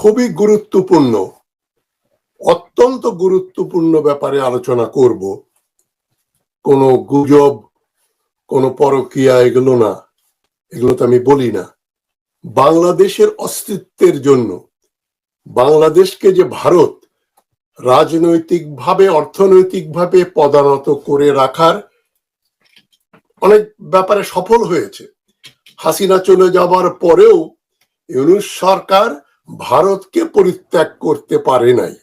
খুবই গুরুত্বপূর্ণ, অত্যন্ত গুরুত্বপূর্ণ ব্যাপারে আলোচনা করব। কোনো গুজব, কোনো পরকীয়া এগুলো না এগুলো তো আমি বলি না। বাংলাদেশের অস্তিত্বের জন্য, বাংলাদেশকে যে ভারত রাজনৈতিকভাবে, অর্থনৈতিকভাবে পদানত করে রাখার অনেক ব্যাপারে সফল হয়েছে। হাসিনা চলে যাবার পরেও ইউনুস সরকার ভারতকে পরিত্যাগ করতে পারে নাই।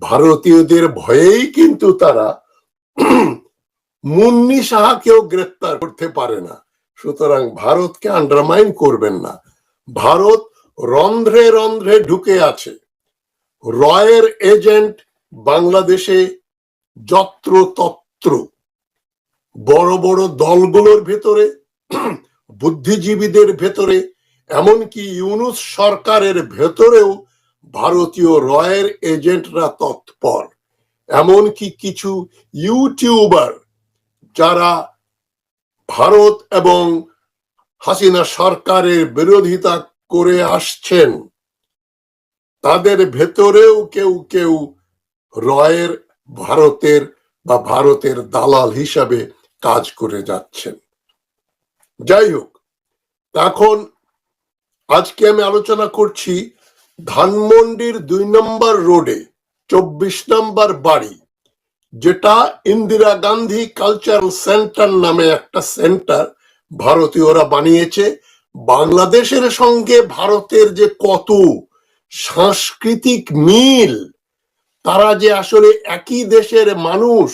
ভারতীয়দের ভয়েই কিন্তু তারা মুন্নি সাহাকেও গ্রেপ্তার করতে পারে না। সুতরাং ভারতকে আন্ডারমাইন করবেন না। ভারত রন্ধ্রে রন্ধ্রে ঢুকে আছে। রয়ের এজেন্ট বাংলাদেশে যত্র তত্র বড় বড় দলগুলোর ভেতরে, বুদ্ধিজীবীদের ভেতরে এমনকি ইউনুস সরকারের ভেতরেও ভারতীয় রয়ের এজেন্টরা তৎপর। এমনকি কিছু ইউটিউবার যারা ভারত এবং হাসিনা সরকারের বিরোধিতা করে আসছেন, তাদের ভেতরেও কেউ কেউ রয়ের ভারতের বা ভারতের দালাল হিসাবে কাজ করে যাচ্ছেন। যাই হোক, এখন আজকে আমি আলোচনা করছি ধানমন্ডির দুই নম্বর রোডে, চব্বিশ নম্বর বাড়ি, যেটা ইন্দিরা গান্ধী কালচারাল সেন্টার নামে একটা সেন্টার ভারতীয়রা বানিয়েছে। বাংলাদেশের সঙ্গে ভারতের যে কত সাংস্কৃতিক মিল, তারা যে আসলে একই দেশের মানুষ,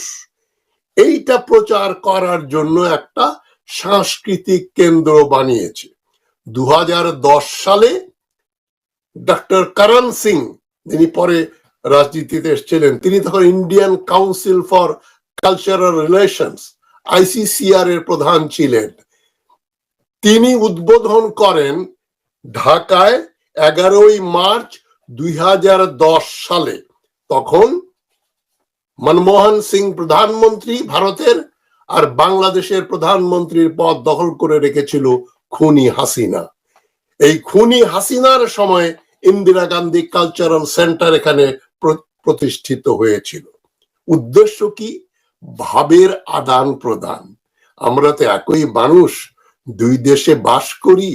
এইটা প্রচার করার জন্য একটা সাংস্কৃতিক কেন্দ্র বানিয়েছে। দুই হাজার দশ সালে ডক্টর করণ সিং, যিনি পরে রাজনীতিতে এসেছিলেন, তিনি তখন Indian Council for Cultural Relations ICCR এর প্রধান ছিলেন। তিনি উদ্বোধন করেন ঢাকায় এগারোই মার্চ দুই হাজার দশ সালে। তখন মনমোহন সিং প্রধানমন্ত্রী ভারতের আর বাংলাদেশের প্রধানমন্ত্রীর পদ দখল করে রেখেছিল খুনি হাসিনা। এই খুনি হাসিনার সময় ইন্দিরা গান্ধী কালচারাল সেন্টার এখানে প্রতিষ্ঠিত হয়েছিল। উদ্দেশ্য কি? ভাবের আদান প্রদান। আমরা তো একই মানুষ, দুই দেশে বাস করি,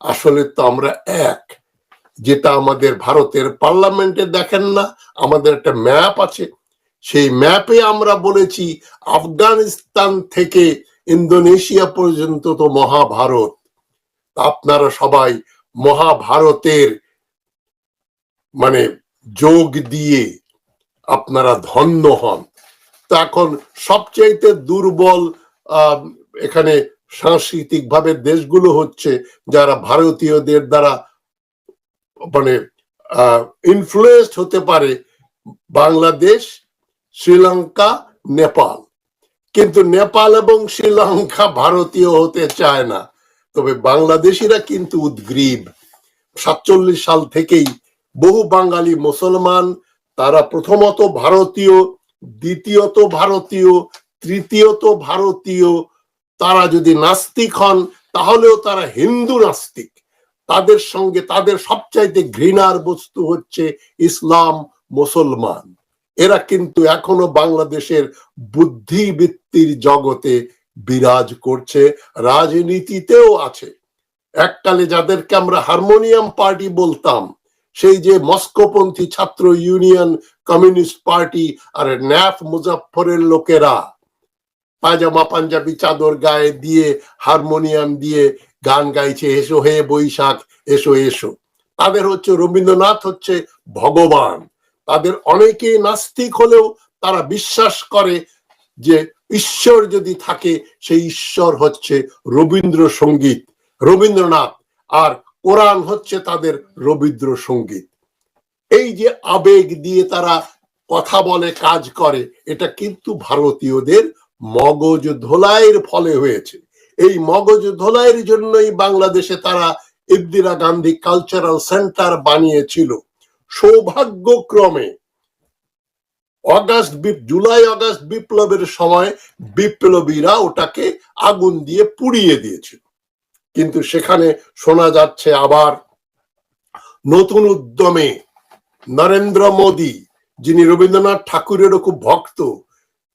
আসলে তো আমরা এক। যেটা আমাদের ভারতের পার্লামেন্টে দেখেন না, আমাদের একটা ম্যাপ আছে। সেই ম্যাপে আমরা বলেছি, আফগানিস্তান থেকে ইন্দোনেশিয়া পর্যন্ত তো মহাভারত। আপনারা সবাই মহাভারতের মানে যোগ দিয়ে আপনারা ধন্য হন। তো এখন সবচাইতে দুর্বল এখানে সাংস্কৃতিক ভাবে দেশগুলো হচ্ছে যারা ভারতীয়দের দ্বারা মানে ইনফ্লুয়েসড হতে পারে বাংলাদেশ, শ্রীলঙ্কা, নেপাল। কিন্তু নেপাল এবং শ্রীলঙ্কা ভারতীয় হতে চায় না। তবে বাংলাদেশিরা কিন্তু উদ্গ্রীব। সাতচল্লিশ সাল থেকেই বহু বাঙালি মুসলমান, তারা প্রথমত ভারতীয়, দ্বিতীয়ত ভারতীয়, তৃতীয়ত ভারতীয়, তারা যদি নাস্তিক হন, তাহলেও তারা হিন্দু নাস্তিক। তাদের সঙ্গে তাদের সবচাইতে ঘৃণার বস্তু হচ্ছে ইসলাম, মুসলমান। এরা কিন্তু এখনও বাংলাদেশের বুদ্ধিবৃত্তির জগতে বিরাজ করছে, রাজনীতিতেও আছে। এককালে যাদেরকে আমরা হারমোনিয়াম পার্টি বলতাম, সেই যে মস্কোপন্থী ছাত্র ইউনিয়ন কমিউনিস্ট পার্টি আর ন্যাফ মুজাফরের লোকেরা, পায়জামা পাঞ্জাবি চাদর গায়ে দিয়ে হারমোনিয়াম দিয়ে গান গাইছে, এসো হে বৈশাখ, এসো এসো। তাদের হচ্ছে রবীন্দ্রনাথ হচ্ছে ভগবান। তাদের অনেকে নাস্তিক হলেও তারা বিশ্বাস করে যে ঈশ্বর যদি থাকে, সেই ঈশ্বর হচ্ছে রবীন্দ্র সংগীত রবীন্দ্রনাথ। আর কোরআন হচ্ছে তাদের রবীন্দ্র সংগীত এই যে আবেগ দিয়ে তারা কথা বলে, কাজ করে, এটা কিন্তু ভারতীয়দের মগজ ধোলাইয়ের ফলে হয়েছে। এই মগজ ধোলাইয়ের জন্যই বাংলাদেশে তারা ইন্দিরা গান্ধী কালচারাল সেন্টার বানিয়েছিল। সৌভাগ্যক্রমে অগাস্ট জুলাই অগাস্ট বিপ্লবের সময় বিপ্লবীরা ওটাকে আগুন দিয়ে পুড়িয়ে দিয়েছিল। কিন্তু সেখানে শোনা যাচ্ছে আবার নতুন উদ্যমে নরেন্দ্র মোদী, যিনি রবীন্দ্রনাথ ঠাকুরেরও খুব ভক্ত,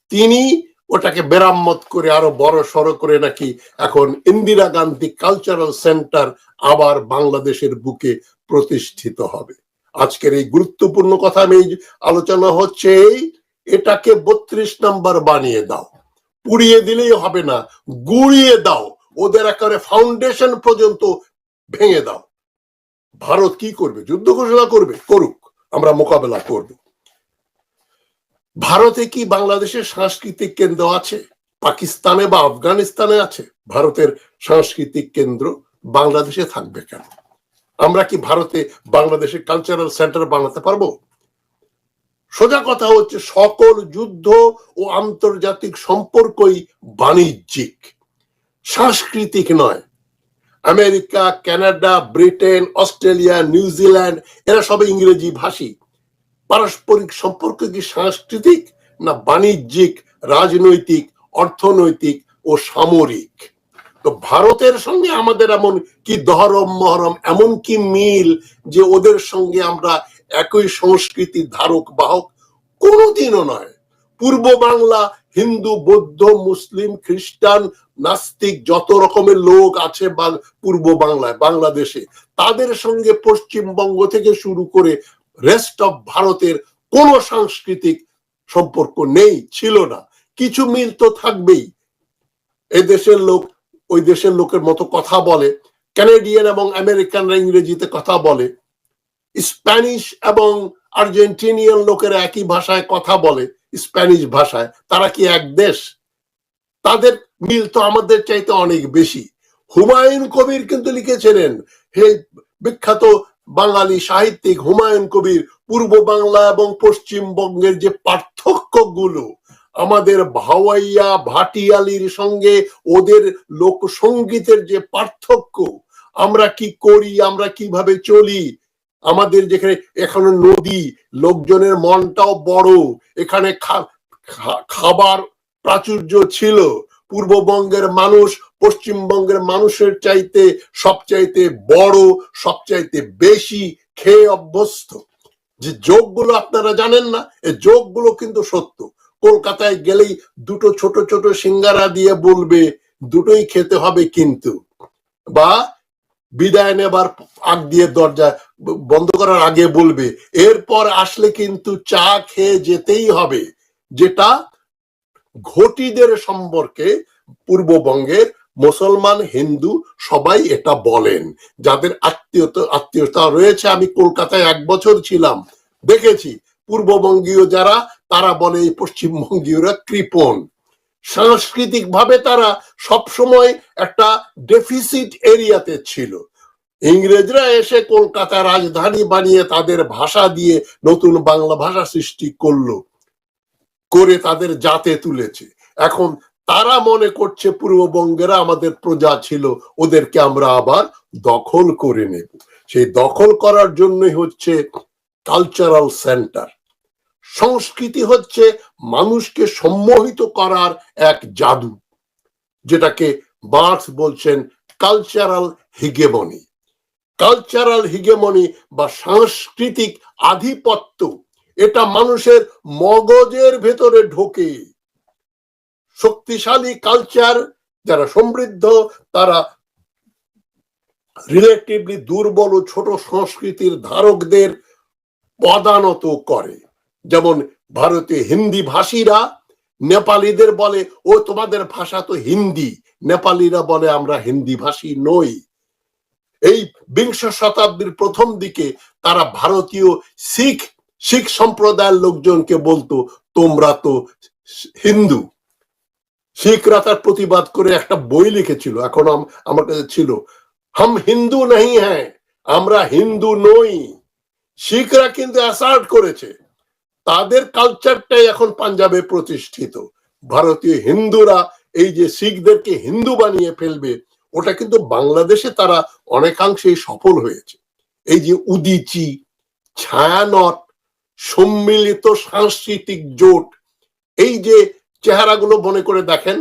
তিনি ওটাকে মেরামত করে আরও বড় সড়ো করে নাকি এখন ইন্দিরা গান্ধী কালচারাল সেন্টার আবার বাংলাদেশের বুকে প্রতিষ্ঠিত হবে। আজকের এই গুরুত্বপূর্ণ কথা আমি আলোচনা হচ্ছে এই, এটাকে বত্রিশ নাম্বার বানিয়ে দাও। পুড়িয়ে দিলেই হবে না গুড়িয়ে দাও। ওদের একেবারে ফাউন্ডেশন পর্যন্ত ভেঙে দাও। ভারত কি করবে? যুদ্ধ ঘোষণা করবে করুক আমরা মোকাবেলা করব। ভারতে কি বাংলাদেশের সাংস্কৃতিক কেন্দ্র আছে? পাকিস্তানে বা আফগানিস্তানে আছে? ভারতের সাংস্কৃতিক কেন্দ্র বাংলাদেশে থাকবে কেন? আমরা কি ভারতে বাংলাদেশের কালচারাল সেন্টার বানাতে পারব? সোজা কথা হচ্ছে সকল যুদ্ধ ও আন্তর্জাতিক সম্পর্কই বাণিজ্যিক, সাংস্কৃতিক নয়। America, Canada, Britain, Australia New Zealand এরা সবে ইংরেজি ভাষী। পারস্পরিক সম্পর্ক কি সাংস্কৃতিক না বাণিজ্যিক, রাজনৈতিক, অর্থনৈতিক ও সামরিক? তো ভারতের সঙ্গে আমাদের এমন কি দহরম, মহরম এমন কি মিল যে ওদের সঙ্গে আমরা একই সংস্কৃতির ধারক, বাহক কোনোদিনও নয়। পূর্ব বাংলা, হিন্দু, বৌদ্ধ, মুসলিম, খ্রিস্টান, নাস্তিক, যত রকমের লোক আছে পূর্ব বাংলায়, বাংলাদেশে, তাদের সঙ্গে পশ্চিমবঙ্গ থেকে শুরু করে রেস্ট অফ ভারতের কোন সাংস্কৃতিক সম্পর্ক নেই, ছিল না। কিছু মিল তো থাকবেই। এদেশের লোক ওই দেশের লোকের মতো কথা বলে ক্যানাডিয়ান এবং আমেরিকানরা ইংরেজিতে কথা বলে স্প্যানিশ এবং আর্জেন্টিনিয়ান লোকেরা একই ভাষায় কথা বলে স্প্যানিশ ভাষায়। তারা কি এক দেশ? তাদের মিল তো আমাদের চাইতে অনেক বেশি। হুমায়ুন কবির কিন্তু লিখেছিলেন, হে বিখ্যাত বাঙালি সাহিত্যিক হুমায়ুন কবির, পূর্ব বাংলা এবং পশ্চিমবঙ্গের যে পার্থক্যগুলো আমাদের ভাওয়াইয়া ভাটিয়ালির সঙ্গে ওদের লোকসঙ্গীতের যে পার্থক্য, আমরা কি করি, আমরা কীভাবে চলি? আমাদের যেখানে, এখানে নদী, লোকজনের মনটাও বড়, এখানে খাবার প্রাচুর্য ছিল। পূর্ববঙ্গের মানুষ পশ্চিমবঙ্গের মানুষের চাইতে সবচাইতে বড়, সবচাইতে বেশি খেয়ে অভ্যস্ত। যে যোগগুলো আপনারা জানেন না এই যোগগুলো কিন্তু সত্য। কলকাতায় গেলেই দুটো ছোট ছোট সিঙ্গারা দিয়ে বলবে, দুটোই খেতে হবে কিন্তু। বা বিদায় নেবার আগ দিয়ে দরজা বন্ধ করার আগে বলবে, এরপর আসলে কিন্তু চা খেয়ে যেতেই হবে, যেটা ঘটিদের সম্পর্কে পূর্ববঙ্গের মুসলমান, হিন্দু সবাই এটা বলেন। যাদের আত্মীয়তা আত্মীয়তা রয়েছে, আমি কলকাতায় এক বছর ছিলাম, দেখেছি। পূর্ববঙ্গীয় যারা, তারা বলে এই পশ্চিমবঙ্গীয়রা কৃপণ। সাংস্কৃতিক ভাবে তারা সবসময় একটা ডেফিসিট এরিয়াতে ছিল। ইংরেজরা এসে কলকাতা রাজধানী বানিয়ে তাদের ভাষা দিয়ে নতুন বাংলা ভাষা সৃষ্টি করল, করে তাদের জাতে তুলেছে। এখন তারা মনে করছে পূর্ববঙ্গেরা আমাদের প্রজা ছিল, ওদেরকে আমরা আবার দখল করে নেব। সেই দখল করার জন্যই হচ্ছে কালচারাল সেন্টার সংস্কৃতি হচ্ছে মানুষকে সম্মোহিত করার এক জাদু, যেটাকে মার্কস বলছেন কালচারাল হিগেমনি। কালচারাল হিগেমনি বা সাংস্কৃতিক আধিপত্য, এটা মানুষের মগজের ভেতরে ঢোকে। শক্তিশালী কালচার, যারা সমৃদ্ধ, তারা রিলেটিভলি দুর্বল ও ছোট সংস্কৃতির ধারকদের পদানত করে। যেমন ভারতে হিন্দি ভাষীরা, নেপালিদের বলে, ও, তোমাদের ভাষা তো হিন্দি। নেপালিরা বলে, আমরা হিন্দি ভাষী নই। এই বিংশ শতাব্দীর প্রথম দিকে তারা ভারতীয় শিখ শিখ সম্প্রদায়ের লোকজনকে বলতো, তোমরা তো হিন্দু। শিখরা তার প্রতিবাদ করে একটা বই লিখেছিল, এখন আম- আমার কাছে ছিল, হাম হিন্দু নেই হ্যাঁ আমরা হিন্দু নই। শিখরা কিন্তু অ্যাসার্ট করেছে। তাদের কালচারটাই এখন পাঞ্জাবে প্রতিষ্ঠিত। ভারতীয় হিন্দুরা এই যে শিখদেরকে হিন্দু বানিয়ে ফেলবে, ওটা কিন্তু বাংলাদেশে তারা অনেকাংশেই সফল হয়েছে। এই যে উদিচি, ছায়ানট, সম্মিলিত সাংস্কৃতিক জোট, এই যে চেহারাগুলো মনে করে দেখেন,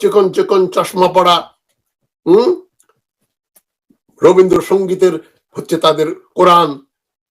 চিকন চিকন চশমা পড়া হম? রবীন্দ্রসঙ্গীতের হচ্ছে তাদের কোরআন